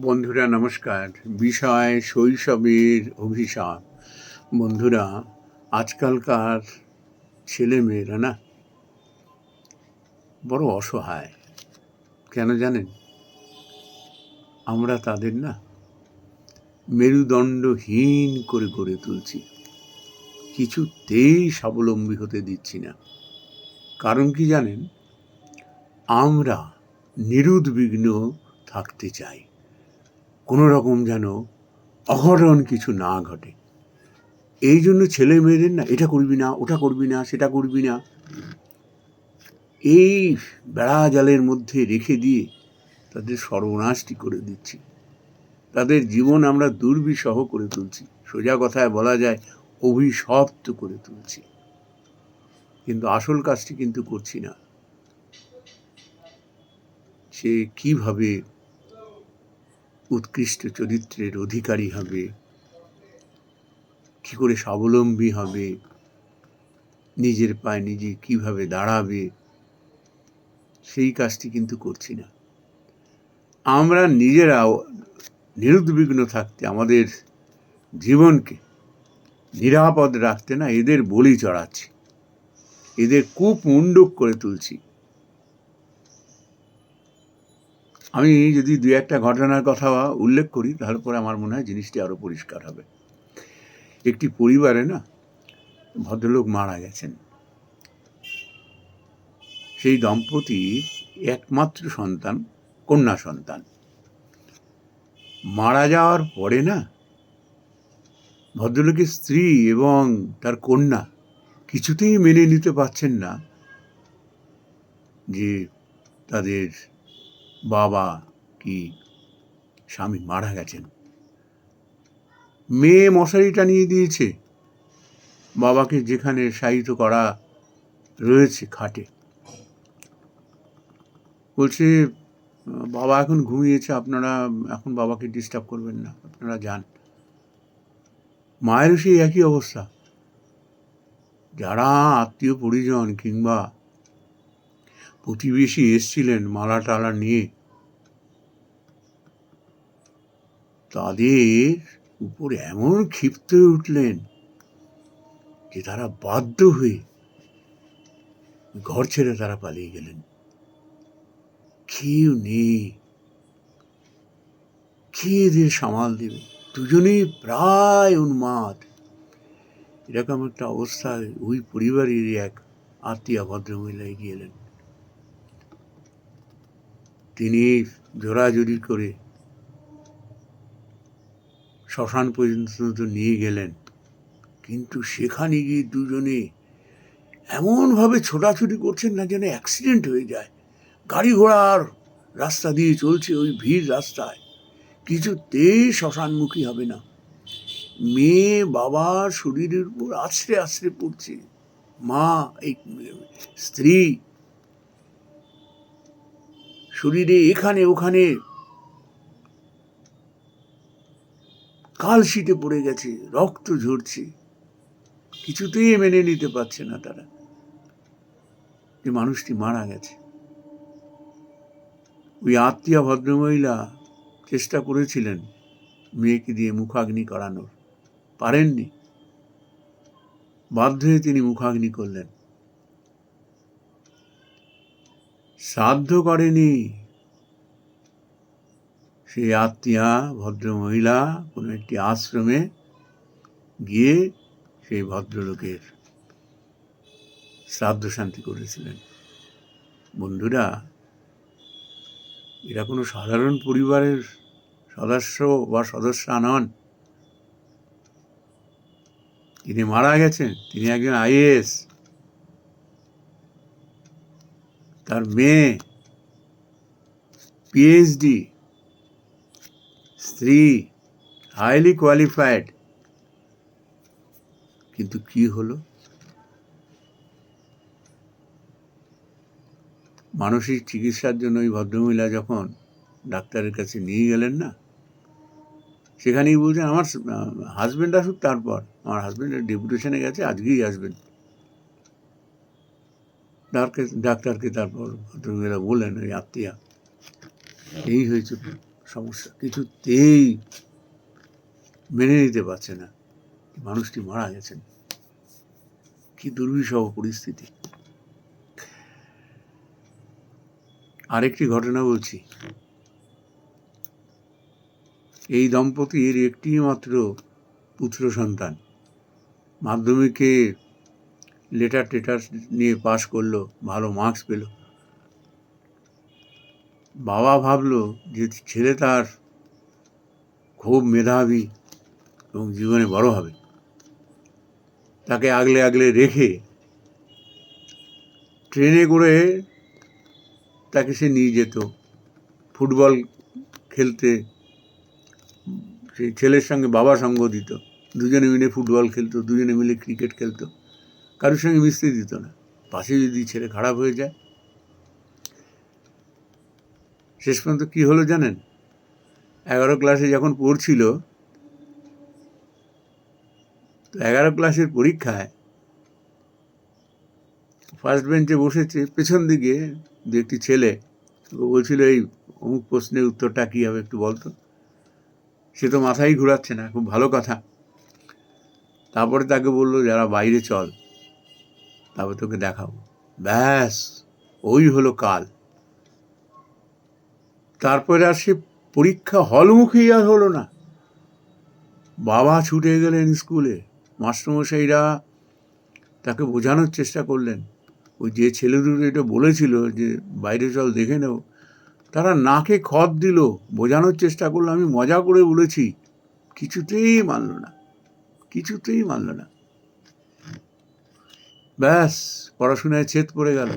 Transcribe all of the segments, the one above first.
বন্ধুরা, নমস্কার। বিষয় শৈশবের অভিশাপ। বন্ধুরা, আজকালকার ছেলে মেয়েরা না বড় অসহায়। কেন জানেন? আমরা তাদের না মেরুদণ্ডহীন করে গড়ে তুলছি। কিছুতেই স্বাবলম্বী হতে দিচ্ছি না। কারণ কি জানেন? আমরা নিরুদ্বিগ্ন থাকতে চাই। কোনো রকম যেন অঘটন কিছু না ঘটে। এই জন্য ছেলে মেয়েদের না, এটা করবি না, ওটা করবি না, সেটা করবি না। এই বেড়া জালের মধ্যে রেখে দিয়ে তাদের সর্বনাশটি করে দিচ্ছি। তাদের জীবন আমরা দুর্বিষহ করে তুলছি। সোজা কথায় বলা যায়, অভিশপ্ত করে তুলছি। কিন্তু আসল কাজটি কিন্তু করছি না। সে কীভাবে উৎকৃষ্ট চরিত্রের অধিকারী হবে, কি করে স্বাবলম্বী হবে, নিজের পায়ে নিজে কীভাবে দাঁড়াবে, সেই কাজটি কিন্তু করছি না। আমরা নিজেরাও নিরুদ্বিগ্ন থাকতে, আমাদের জীবনকে নিরাপদ রাখতে না, এদের বলি চড়াচ্ছি। এদের কূপ মুন্ডক করে তুলছি। আমি যদি দু একটা ঘটনার কথা উল্লেখ করি, তাহলে পরে আমার মনে হয় জিনিসটি আরও পরিষ্কার হবে। একটি পরিবারে না ভদ্রলোক মারা গেছেন। সেই দম্পতি একমাত্র সন্তান, কন্যা সন্তান। মারা যাওয়ার পরে না ভদ্রলোকের স্ত্রী এবং তার কন্যা কিছুতেই মেনে নিতে পারছেন না যে তাদের বাবা কি স্বামী মারা গেছেন। মেয়ে মশারি টানিয়ে দিয়েছে। বাবাকে যেখানে শায়িত করা রয়েছে খাটে। বলছে, বাবা এখন ঘুমিয়েছে, আপনারা এখন বাবাকে ডিস্টার্ব করবেন না, আপনারা যান। মায়েরও সেই একই অবস্থা। যারা আত্মীয় পরিজন কিংবা প্রতিবেশী এসছিলেন মালা টালা নিয়ে। তাদের উপর এমন ক্ষিপ্ত উঠলেন যে তারা বাধ্য হয়ে ঘর ছেড়ে তারা পালিয়ে গেলেন। কেউ নেই। কে এদের সামাল দেবে? দুজনেই প্রায় উন্মাদ। এরকম একটা অবস্থায় ওই পরিবারেরই এক আত্মীয় ভদ্রমহিলা এগিয়ে এলেন। তিনি জোরাজুরি করে শ্মশান পর্যন্ত নিয়ে গেলেন। কিন্তু সেখানে গিয়ে দুজনে এমনভাবে ছোটাছুটি করছেন না যেন অ্যাক্সিডেন্ট হয়ে যায়। গাড়ি ঘোড়ার রাস্তা দিয়ে চলছে ওই ভিড় রাস্তায়। কিছুতেই শ্মশানমুখী হবে না। মেয়ে বাবার শরীরের উপর আছড়ে আছড়ে পড়ছে। মা, এই স্ত্রী শরীরে এখানে, ওখানে। কালশিটে পড়ে গেছে, রক্ত ঝরছে। কিছুতেই মেনে নিতে পারছে না তারা। যে মানুষটি মারা গেছে। ওই আত্মীয় ভদ্রমহিলা চেষ্টা করেছিলেন মেয়েকে দিয়ে মুখাগ্নি করানোর। পারেননি। বাধ্য হয়ে তিনি মুখাগ্নি করলেন। সাধ্য করেনি। সেই আত্মীয়া, ভদ্রমহিলা, কোনো একটি আশ্রমে গিয়ে সেই ভদ্রলোকের শ্রাদ্ধ শান্তি করেছিলেন। বন্ধুরা, এরা কোনো সাধারণ পরিবারের সদস্য বা সদস্যা নন। তিনি মারা গেছেন, তিনি একজন আইএস তার মেয়ে পিএইচডি স্ত্রী হাইলি কোয়ালিফাইড কিন্তু কি হলো? মানসিক চিকিৎসার জন্য ওই ভদ্রমহিলা যখন ডাক্তারের কাছে নিয়ে গেলেন না, সেখানেই বলছেন, আমার হাজব্যান্ড আসুক তারপর। আমার হাজব্যান্ডের ডেপুটেশনে গেছে, আজকেই আসবেন। ডাক্তার ডাক্তারকে তারপর ভদ্রমহিলা বললেন, ওই আত্মীয়া, এই হয়েছে সমস্যা। কিছুতেই মেনে নিতে পারছে না। মানুষটি মারা গেছেন। কি দুর্বিষহ পরিস্থিতি। আরেকটি ঘটনা বলছি। এই দম্পতির একটি মাত্র পুত্র সন্তান। মাধ্যমিকে লেটার টেটার নিয়ে পাশ করল, ভালো মার্কস পেল। বাবা ভাবলো যে ছেলে তার খুব মেধাবী এবং জীবনে বড় হবে। তাকে আগলে আগলে রেখে ট্রেনে করে তাকে সে নিয়ে যেত। ফুটবল খেলতে সেই ছেলের সঙ্গে বাবা সঙ্গ দিত। দুজনে মিলে ফুটবল খেলতো, দুজনে মিলে ক্রিকেট খেলতো। কারোর সঙ্গে মিশতে দিত না। পাশে যদি ছেলে খারাপ হয়ে যায়। শেষ পর্যন্ত কী হলো জানেন? এগারো ক্লাসে যখন পড়ছিল, তো এগারো ক্লাসের পরীক্ষায় ফার্স্ট বেঞ্চে বসেছে, পেছন দিকে দু একটি ছেলে বলছিল, এই অমুক প্রশ্নের উত্তরটা কী হবে একটু বলতো? সে তো মাথায় ঘুরাচ্ছে না, খুব ভালো কথা। তারপরে তাকে বলল, যারা বাইরে চল। তারপর তোকে দেখাবো। ব্যাস, ওই হলো কাল। তারপরে আর সে পরীক্ষা হলমুখী আর হলো না। বাবা ছুটে গেলেন স্কুলে। মাস্টারমশাইরা তাকে বোঝানোর চেষ্টা করলেন। ওই যে ছেলে দুটো এটা বলেছিল যে, বাইরে চল, দেখে নেব তারা নাকে খত দিল, বোঝানোর চেষ্টা করল। আমি মজা করে বলেছি। কিছুতেই মানল না। কিছুতেই মানল না। ব্যাস, পড়াশোনায় ছেদ পড়ে গেল।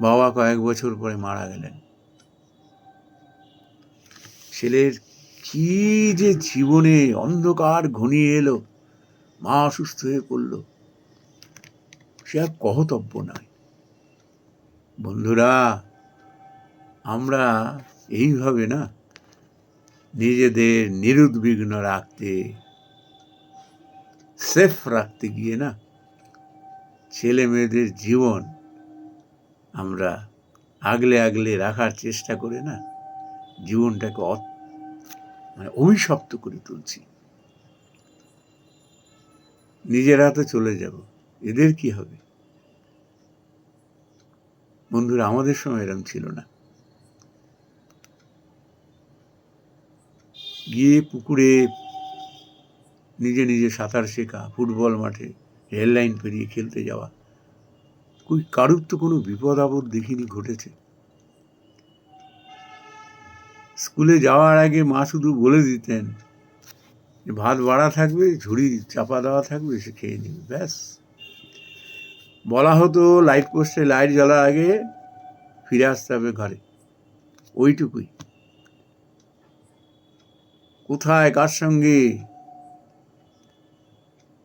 বাবা কয়েক বছর পরে মারা গেলেন। ছেলের কি যে জীবনে অন্ধকার ঘনিয়ে এলো, মা অসুস্থ হয়ে পড়ল। সে আর কহতব্য নয়। বন্ধুরা, আমরা এইভাবে না নিজেদের নিরুদ্বিগ্ন রাখতে সেফ রাখতে গিয়ে না ছেলে মেয়েদের জীবন আমরা আগলে আগলে রাখার চেষ্টা করে না জীবনটাকে মানে অভিশপ্ত করে তুলছি। নিজেরা তো চলে যাব। এদের কি হবে? বন্ধুরা, আমাদের সময় এরম ছিল না। গিয়ে পুকুরে নিজে নিজে সাঁতার শেখা, ফুটবল মাঠে, রেল লাইন পেরিয়ে খেলতে যাওয়া। কই, কারুর তো কোনো বিপদ আপদ দেখিনি ঘটেছে। স্কুলে যাওয়ার আগে মা শুধু বলে দিতেন ভাত বাড়া থাকবে, ঝুড়ি চাপা দেওয়া থাকবে, সে খেয়ে নেবে, ব্যাস। বলা হতো লাইট পোস্টে লাইট জ্বলার আগে ফিরে আসতে হবে ঘরে। ওইটুকুই। কোথায়, কার সঙ্গে?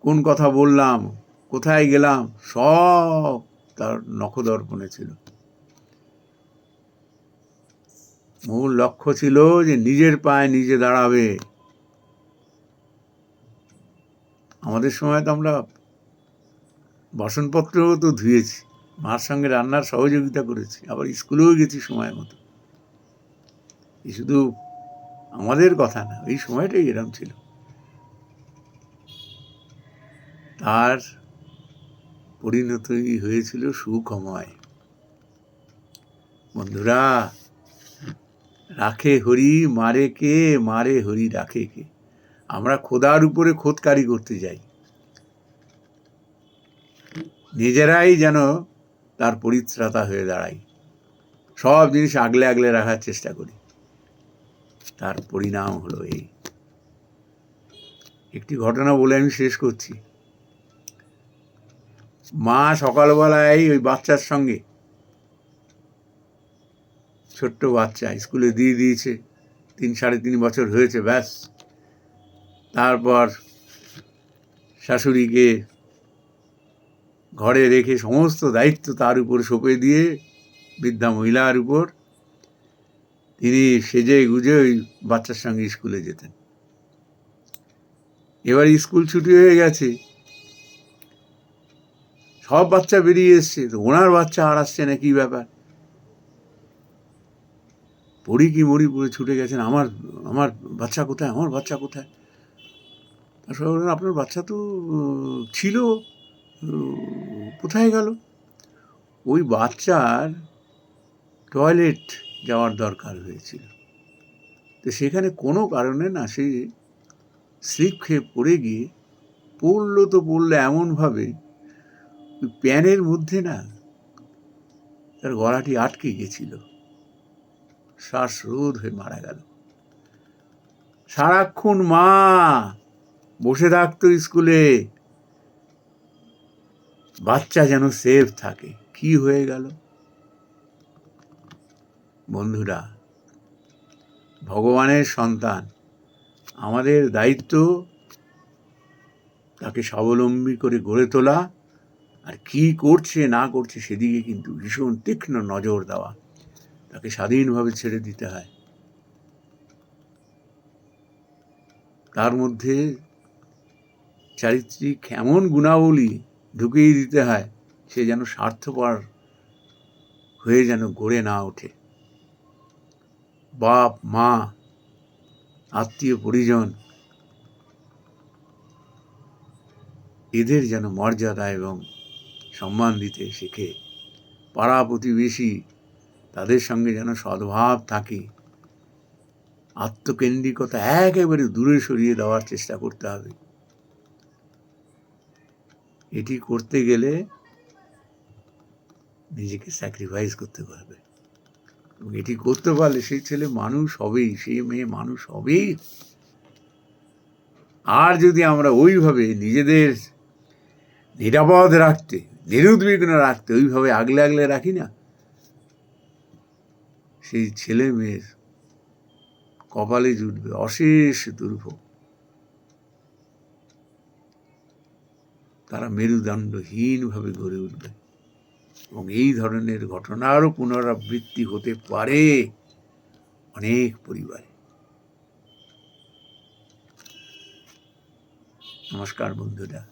কোন কথা বললাম? কোথায় গেলাম? সব তার নখদর্পণে ছিল। মূল লক্ষ্য ছিল যে নিজের পায়ে নিজে দাঁড়াবে। আমাদের সময় তো আমরা বাসনপত্রও তো ধুয়েছি, মার সঙ্গে রান্নার সহযোগিতা করেছি, আবার স্কুলেও গেছি সময় মতো। শুধু আমাদের কথা না, এই সময়টাই এরম ছিল। তার পরিণতি হয়েছিল সুখময়। বন্ধুরা, রাখে হরি, মারে কে? মারে হরি, রাখে কে? আমরা খোদার উপরে খোদকারি করতে যাই। নিজেরাই যেন তার পরিত্রাতা হয়ে দাঁড়াই। সব জিনিস আগলে আগলে রাখার চেষ্টা করি। তার পরিণাম হলো এই। একটি ঘটনা বলে আমি শেষ করছি। মা সকালবেলায় ওই বাচ্চার সঙ্গে, ছোট্ট বাচ্চা, স্কুলে দিয়ে দিয়েছে, তিন, সাড়ে তিন বছর হয়েছে, ব্যাস। তারপর শাশুড়িকে ঘরে রেখে সমস্ত দায়িত্ব তার উপর সঁপে দিয়ে, বৃদ্ধা মহিলার উপর, তিনি সেজে গুজে ওই বাচ্চার সঙ্গে স্কুলে যেতেন। এবার স্কুল ছুটি হয়ে গেছে। সব বাচ্চা বেরিয়ে এসছে ওনার বাচ্চা আর আসছে না কী ব্যাপার? পড়ি কি মরি পড়ে ছুটে গেছেন? আমার আমার বাচ্চা কোথায়? আমার বাচ্চা কোথায়? সবাই আপনার বাচ্চা তো ছিল কোথায় গেল? ওই বাচ্চার টয়লেট যাওয়ার দরকার হয়েছিল। তো সেখানে কোনো কারণে না, সে স্লিপ খেয়ে পড়ে গিয়ে পড়ল তো পড়ল এমনভাবে প্যানের মধ্যে না তার গলাটি আটকে গেছিল শ্বাসরোধ হয়ে মারা গেল। সারাক্ষণ মা বসে থাকতো স্কুলে। বাচ্চা যেন সেফ থাকে। কি হয়ে গেল? বন্ধুরা, ভগবানের সন্তান, আমাদের দায়িত্ব তাকে স্বাবলম্বী করে গড়ে তোলা। আর কি করছে, না করছে সেদিকে কিন্তু ভীষণ তীক্ষ্ণ নজর দেওয়া। তাকে স্বাধীনভাবে ছেড়ে দিতে হয়। তার মধ্যে চারিত্রিক এমন গুণাবলী ঢুকিয়ে দিতে হয়, সে যেন স্বার্থপর হয়ে যেন গড়ে না ওঠে। বাপ, মা, আত্মীয়, পরিজন, এদের যেন মর্যাদা এবং সম্মান দিতে শেখে। পাড়া প্রতিবেশী তাদের সঙ্গে যেন সদ্ভাব থাকে। আত্মকেন্দ্রিকতা একেবারে দূরে সরিয়ে দেওয়ার চেষ্টা করতে হবে। এটি করতে গেলে নিজেকে স্যাক্রিফাইস করতে পারবে। এবং এটি করতে পারলে সেই ছেলে মানুষ হবেই, সেই মেয়ে মানুষ হবেই। আর যদি আমরা ওইভাবে নিজেদের নিরাপদ রাখতে নিরুদ্বিগ্ন রাখতে ওইভাবে আগলে আগলে রাখি না। সেই ছেলে মেয়ের কপালে জুটবে অশেষ দুর্ভোগ। তারা মেরুদণ্ডহীনভাবে গড়ে উঠবে এবং এই ধরনের ঘটনারও পুনরাবৃত্তি হতে পারে অনেক পরিবারে। নমস্কার বন্ধুরা।